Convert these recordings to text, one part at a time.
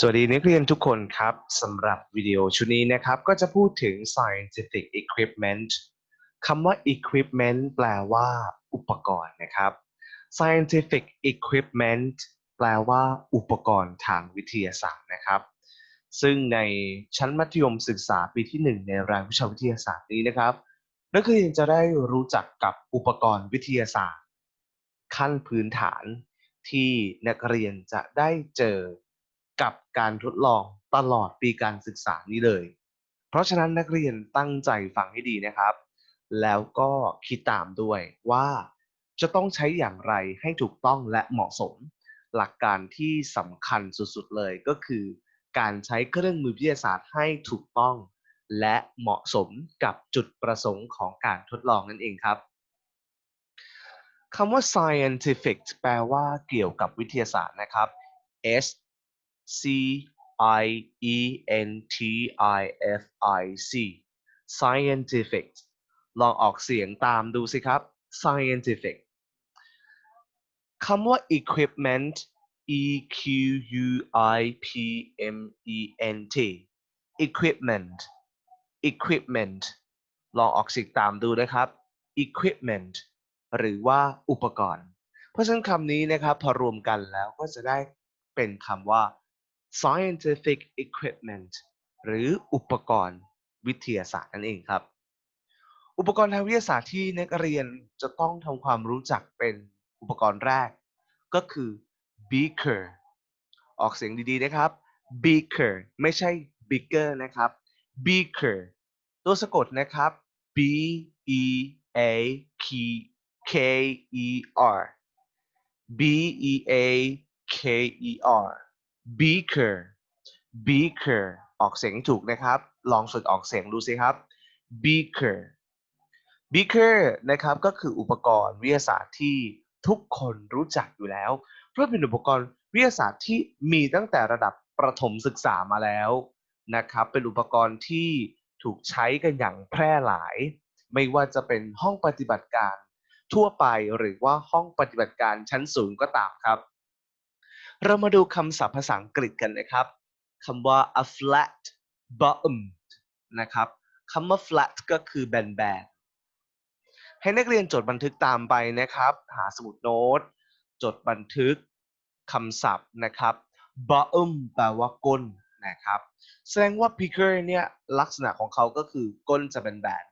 สวัสดีนักเรียนทุกคนครับสำหรับวิดีโอชุดนี้นะครับ ก็จะพูดถึง scientific equipment คำว่า equipment แปลว่าอุปกรณ์นะครับ scientific equipment แปลว่าอุปกรณ์ทางวิทยาศาสตร์นะครับ ซึ่งในชั้นมัธยมศึกษาปีที่ 1 ในรายวิชาวิทยาศาสตร์นี้นะครับนักเรียนจะได้รู้จักกับอุปกรณ์วิทยาศาสตร์ ขั้นพื้นฐานที่นักเรียนจะได้เจอ กับการทดลองตลอดปีการศึกษานี้เลย เพราะฉะนั้นนักเรียนตั้งใจฟังให้ดีนะครับ แล้วก็คิดตามด้วยว่าจะต้องใช้อย่างไรให้ถูกต้องและเหมาะสม หลักการที่สำคัญสุดๆเลยก็คือ การใช้เครื่องมือวิทยาศาสตร์ให้ถูกต้อง และเหมาะสมกับจุดประสงค์ของการทดลองนั่นเองครับคำว่า scientific แปลว่าเกี่ยวกับวิทยาศาสตร์นะครับ S C I E N T I F I C scientific ลองออกเสียงตามดูสิครับ scientific คำว่า equipment E Q U I P M E N T equipment equipment ลองออกเสียงตามดูนะครับ equipment หรือว่าอุปกรณ์ เพราะฉะนั้นคำนี้นะครับพอรวมกันแล้วก็จะได้เป็นคำว่า scientific equipment หรืออุปกรณ์วิทยาศาสตร์นั่นเองครับ อุปกรณ์ทางวิทยาศาสตร์ที่นักเรียนจะต้องทำความรู้จักเป็นอุปกรณ์แรก ก็คือ beaker ออกเสียงดีๆนะครับ beaker ไม่ใช่ bigger นะครับ beaker ตัวสะกดนะครับ b e a k k e r b e a k e r beaker beaker ออกเสียงถูกนะครับ ลองฝึกออกเสียงดูสิครับ beaker beaker นะครับก็คืออุปกรณ์วิทยาศาสตร์ที่ทุกคนรู้จักอยู่แล้ว เพราะเป็นอุปกรณ์วิทยาศาสตร์ที่มีตั้งแต่ระดับประถมศึกษามาแล้วนะครับ เป็นอุปกรณ์ที่ถูกใช้กันอย่างแพร่หลาย ไม่ว่าจะเป็นห้องปฏิบัติการทั่วไปหรือว่าห้องปฏิบัติการชั้นสูงก็ตามครับ เรามาดูคำศัพท์ภาษาอังกฤษกันนะครับคำว่า a flat bottom นะครับคำว่า flat ก็คือแบนๆให้นักเรียนจดบันทึกตามไปนะครับ หาสมุดโน้ต จดบันทึกคำศัพท์นะครับ bottom แปลว่าก้นนะครับ แสดงว่า picker เนี่ยลักษณะของเขาก็คือก้นจะเป็นแบน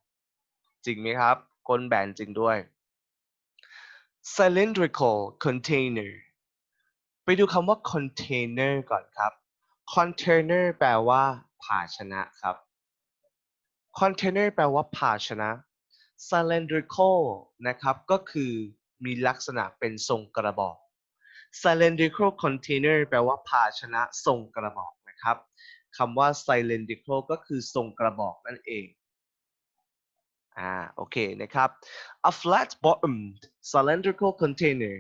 จริงไหมครับ ก้นแบนจริงด้วย cylindrical container ไปดูคำว่า container ก่อนครับ container แปลว่า ภาชนะครับ container แปลว่า ภาชนะ cylindrical นะครับ ก็คือมีลักษณะเป็นทรงกระบอก cylindrical container แปลว่า ภาชนะทรงกระบอกนะครับคำว่า cylindrical ก็คือทรงกระบอกนั่นเองอ่าโอเคนะครับ a flat bottomed cylindrical container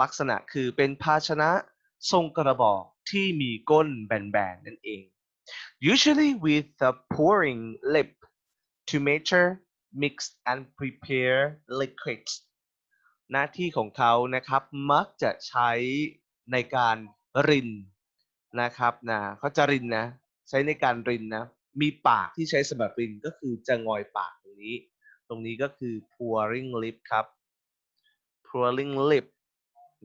ลักษณะคือเป็นภาชนะทรงกระบอกที่มีก้นแบนๆนั่นเอง usually with a pouring lip to measure mix and prepare liquids หน้าที่ของเขานะครับมักจะใช้ในการรินนะครับนะเขาจะรินนะ ใช้ในการรินนะ มีปากที่ใช้สำหรับรินก็คือจะงอยปากตรงนี้ ตรงนี้ก็คือ pouring lip ครับ pouring lip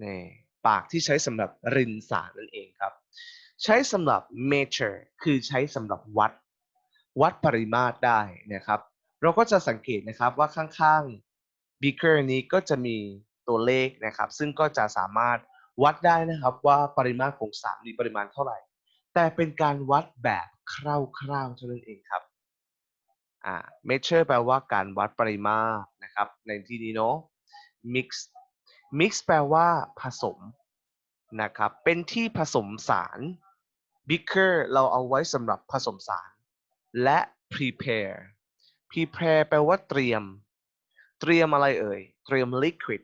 นี่ปากที่ใช้สำหรับรินสารนั่นเองครับ ใช้สำหรับ measure คือใช้สำหรับวัด วัดปริมาตรได้นะครับ เราก็จะสังเกตนะครับว่าข้างๆ beaker นี้ก็จะมีตัวเลขนะครับ ซึ่งก็จะสามารถวัดได้นะครับว่าปริมาตรของสารมีปริมาณเท่าไหร่ แต่เป็นการวัดแบบคร่าวๆเท่านั้นเองครับอ่า measure แปลว่าการวัดปริมาตรนะครับ ในที่นี้เนาะ mix mix แปลว่าผสมนะครับ เป็นที่ผสมสาร beaker เราเอาไว้สำหรับผสมสาร และ prepare prepare แปลว่าเตรียม เตรียมอะไรเอ่ย เตรียม liquid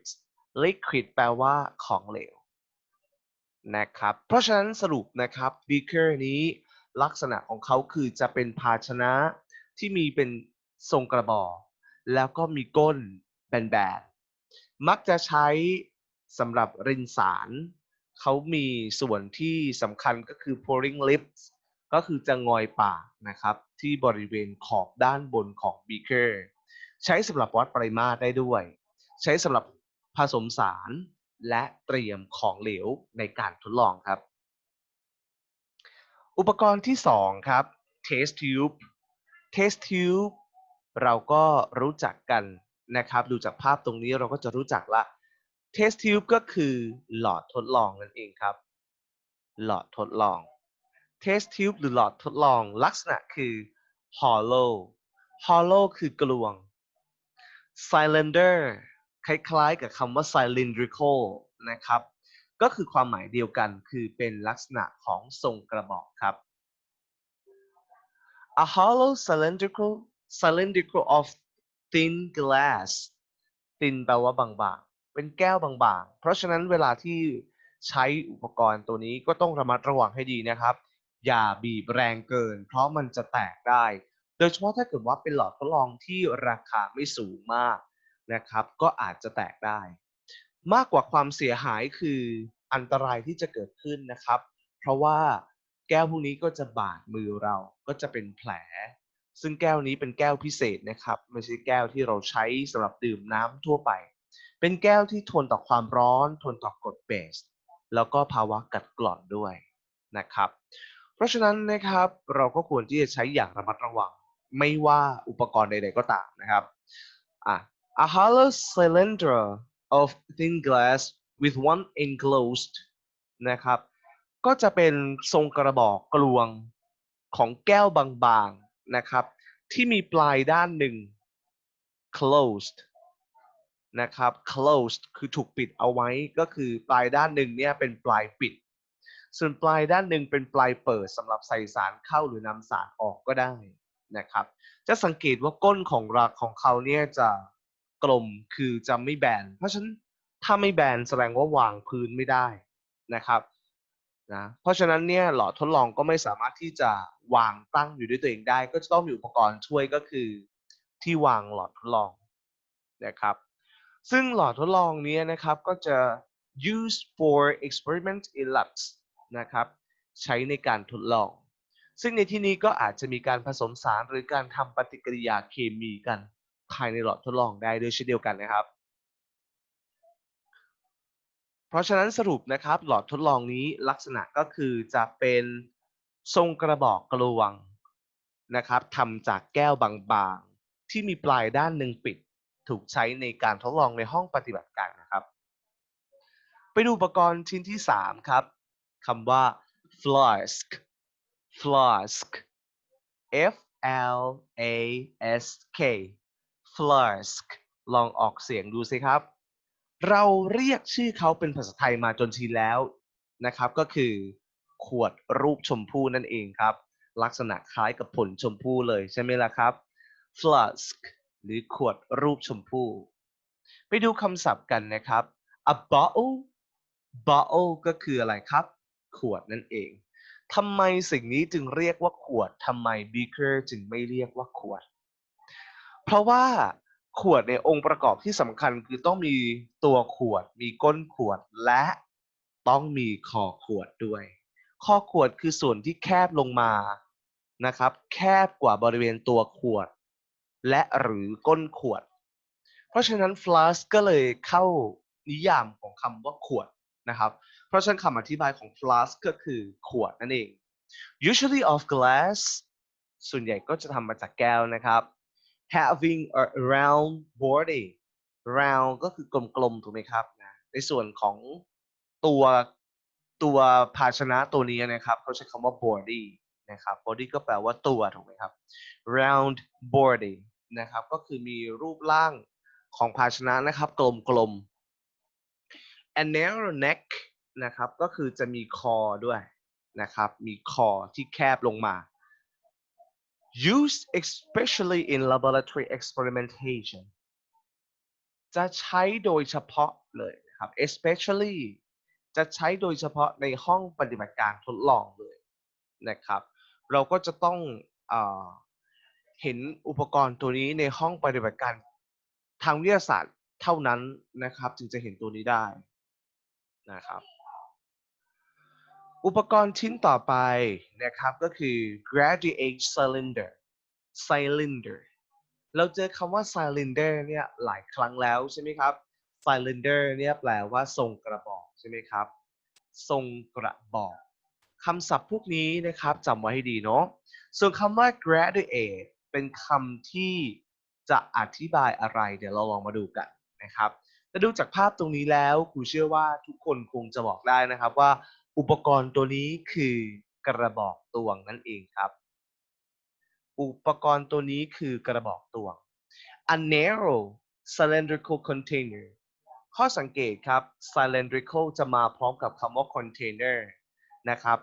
liquid แปลว่าของเหลวนะครับ เพราะฉะนั้นสรุปนะครับ beaker นี้ลักษณะของเขาคือจะเป็นภาชนะที่มีเป็นทรงกระบอก แล้วก็มีก้นแบน มักจะใช้สำหรับรินสาร เขามีส่วนที่สำคัญก็คือ pouring lips ก็คือจะงอยปากนะครับ ที่บริเวณขอบด้านบนของ beaker ใช้สำหรับวัดปริมาตรได้ด้วย ใช้สำหรับผสมสารและเตรียมของเหลวในการทดลองครับ อุปกรณ์ที่ 2 ครับ test tube test tube เราก็รู้จักกัน นะครับ ดูจากภาพตรงนี้เราก็จะรู้จักละ test tube ก็คือหลอดทดลองนั่นเองครับ หลอดทดลอง test tube หรือหลอดทดลองลักษณะคือ hollow hollow คือกลวง cylinder คล้ายๆ กับคำว่า cylindrical นะครับ ก็คือความหมายเดียวกันคือเป็นลักษณะของทรงกระบอกครับ a hollow cylindrical cylindrical of thin glass thin แปลว่าบางๆ เป็นแก้วบางๆ เพราะฉะนั้นเวลาที่ใช้อุปกรณ์ตัวนี้ก็ต้องระมัดระวังให้ดีนะครับ อย่าบีบแรงเกิน เพราะมันจะแตกได้ โดยเฉพาะถ้าเกิดว่าเป็นหลอดทดลองที่ราคาไม่สูงมากนะครับ ก็อาจจะแตกได้ มากกว่าความเสียหายคืออันตรายที่จะเกิดขึ้นนะครับ เพราะว่าแก้วพวกนี้ก็จะบาดมือเราก็จะเป็นแผล ซึ่งแก้วนี้เป็นแก้วพิเศษนะครับไม่ใช่แก้วที่เราใช้สำหรับดื่มน้ำทั่วไป เป็นแก้วที่ทนต่อความร้อน ทนต่อกรดเบส แล้วก็ภาวะกัดกร่อนด้วยนะครับ เพราะฉะนั้นนะครับเราก็ควรที่จะใช้อย่างระมัดระวัง ไม่ว่าอุปกรณ์ใดๆก็ตามนะครับอะ a hollow cylinder of thin glass with one enclosed นะครับ ก็จะเป็นทรงกระบอกกลวงของแก้วบางๆ นะครับ ที่มีปลายด้านหนึ่ง closed นะครับ closed คือถูกปิดเอาไว้ก็คือปลายด้านหนึ่งเนี่ยเป็นปลายปิด ส่วนปลายด้านหนึ่งเป็นปลายเปิดสำหรับใส่สารเข้าหรือนำสารออกก็ได้นะครับ จะสังเกตว่าก้นของรักของเขาเนี่ยจะกลมคือจะไม่แบน เพราะฉะนั้นถ้าไม่แบนแสดงว่าวางพื้นไม่ได้นะครับ นะเพราะฉะนั้นเนี่ยหลอดทดลองก็ไม่สามารถที่จะวางตั้งอยู่ด้วยตัวเองได้ ก็จะต้องมีอุปกรณ์ช่วยก็คือที่วางหลอดทดลองนะครับ ซึ่งหลอดทดลองนี้นะครับก็จะ used for experiment in labs นะครับใช้ในการทดลอง ซึ่งในที่นี้ก็อาจจะมีการผสมสารหรือการทำปฏิกิริยาเคมีกันภายในหลอดทดลองได้ด้วยเช่นเดียวกันนะครับ เพราะฉะนั้นสรุปนะครับหลอดทดลองนี้ลักษณะก็คือจะเป็นทรงกระบอกกลวงนะครับทำจากแก้วบางๆ ที่มีปลายด้านหนึ่งปิด ถูกใช้ในการทดลองในห้องปฏิบัติการนะครับ ไปดูอุปกรณ์ชิ้นที่ 3 ครับคำว่า flask flask f l a s k flask ลองออกเสียงดูสิครับ เราเรียกชื่อเขาเป็นภาษาไทยมาจนชินแล้วนะครับ ก็คือขวดรูปชมพู่นั่นเองครับ ลักษณะคล้ายกับผลชมพู่เลยใช่ไหมล่ะครับ flask หรือขวดรูปชมพู่ ไปดูคำศัพท์กันนะครับ a bottle bottle ก็คืออะไรครับ ขวดนั่นเองทำไมสิ่งนี้จึงเรียกว่าขวดทำไม beaker จึงไม่เรียกว่าขวด เพราะว่า ขวดในองค์ประกอบที่สำคัญคือต้องมีตัวขวด มีก้นขวดและต้องมีคอขวดด้วยข้อขวดคือส่วนที่แคบลงมานะครับ แคบกว่าบริเวณตัวขวด และหรือก้นขวด เพราะฉะนั้น flask ก็เลยเข้านิยามของคำว่าขวดนะครับ เพราะฉะนั้นคำอธิบายของ flask ก็คือขวดนั่นเอง usually of glass ส่วนใหญ่ก็จะทำมาจากแก้วนะครับ having a round body round ก็คือกลมๆถูกไหมครับนะในส่วนของตัวตัวภาชนะตัวนี้นะครับเขาใช้คำว่า body นะครับ body ก็แปลว่าตัวถูกไหมครับ round body นะครับก็คือมีรูปร่างของภาชนะนะครับกลมๆ and narrow neck นะครับก็คือจะมีคอด้วยนะครับมีคอที่แคบลงมา used especially in laboratory experimentation จะใช้โดยเฉพาะเลยครับ especially จะใช้โดยเฉพาะในห้องปฏิบัติการทดลองเลยนะครับ เราก็จะต้องเออเห็นอุปกรณ์ตัวนี้ในห้องปฏิบัติการทางวิทยาศาสตร์เท่านั้นนะครับ จึงจะเห็นตัวนี้ได้นะครับ อุปกรณ์ชิ้นต่อไปนะครับก็คือ graduate cylinder cylinder เราเจอคำว่า cylinder เนี่ยหลายครั้งแล้วใช่ไหมครับ cylinder เนี่ยแปลว่าทรงกระบอกใช่ไหมครับ ทรงกระบอกคำศัพท์พวกนี้นะครับจำไว้ให้ดีเนาะส่วนคำว่า graduate เป็นคำที่จะอธิบายอะไร เดี๋ยวเราลองมาดูกันนะครับแต่ดูจากภาพตรงนี้แล้วครูเชื่อว่าทุกคนคงจะบอกได้นะครับว่า อุปกรณ์ตัวนี้คือกระบอกตวงนั่นเองครับ อุปกรณ์ตัวนี้คือกระบอกตวง a narrow cylindrical container ข้อสังเกตครับ cylindrical จะมาพร้อมกับคำว่า container นะครับ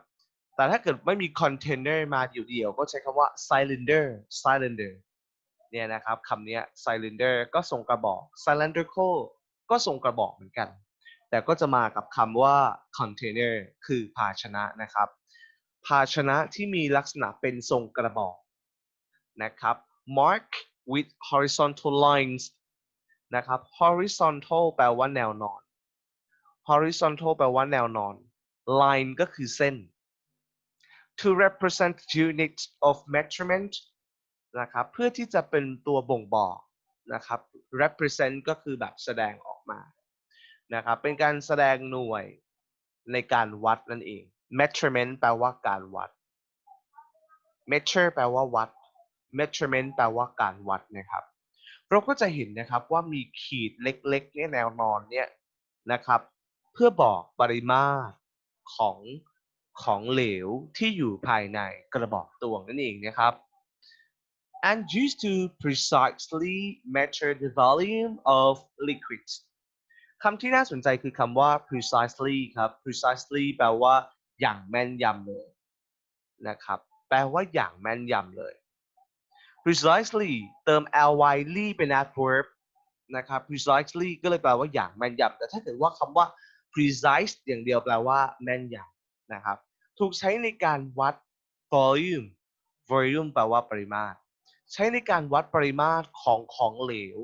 แต่ถ้าเกิดไม่มี container มาเดี่ยวๆ ก็ใช้คำว่า cylinder cylinder เนี่ยนะครับคำนี้ cylinder ก็ทรงกระบอก cylindrical ก็ทรงกระบอกเหมือนกัน แต่ก็จะมากับคำว่า container คือภาชนะนะครับ ภาชนะที่มีลักษณะเป็นทรงกระบอกนะครับ mark with horizontal lines นะครับ horizontal แปลว่าแนวนอน horizontal แปลว่าแนวนอน line ก็คือเส้น to represent units of measurement นะครับเพื่อที่จะเป็นตัวบ่งบอกนะครับ represent ก็คือแบบแสดงออกมา นะครับเป็นการแสดงหน่วยในการวัดนั่นเอง measurement แปลว่าการวัด measure แปลว่าวัด measurement แปลว่าการวัดนะครับ เราก็จะเห็นนะครับว่ามีขีดเล็กๆเนี่ยแนวนอนเนี่ยนะครับ เพื่อบอกปริมาตรของของเหลวที่อยู่ภายในกระบอกตวงนั่นเองนะครับ and used to precisely measure the volume of liquids คำที่น่าสนใจคือคำว่า precisely ครับ precisely แปลว่าอย่างแม่นยำเลยนะครับ แปลว่าอย่างแม่นยำเลย precisely เติม ly ly เป็น adverb นะครับ precisely ก็เลยแปลว่าอย่างแม่นยำแต่ถ้าเกิดว่าคำว่า precise อย่างเดียวแปลว่าแม่นยำนะครับ ถูกใช้ในการวัด volume volume แปลว่าปริมาตร ใช้ในการวัดปริมาตรของของเหลว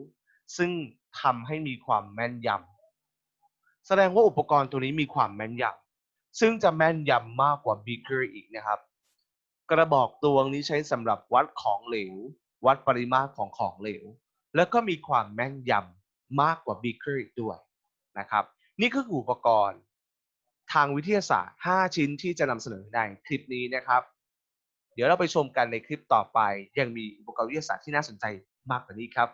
ซึ่งทำให้มีความแม่นยำ ดงว่าอุปกรณ์ตัวนี้มีความแม่นยำซึ่งจะแม่นยำมากกว่า beaker อีกนะครับ กระบอกตวงนี้ใช้สำหรับวัดของเหลว วัดปริมาตรของของเหลว แล้วก็มีความแม่นยำมากกว่า beaker อีกด้วยนะครับ นี่คืออุปกรณ์ทางวิทยาศาสตร์ 5 ชิ้นที่จะนำเสนอในคลิปนี้นะครับ เดี๋ยวเราไปชมกันในคลิปต่อไป ยังมีอุปกรณ์วิทยาศาสตร์ที่น่าสนใจมากกว่านี้ครับ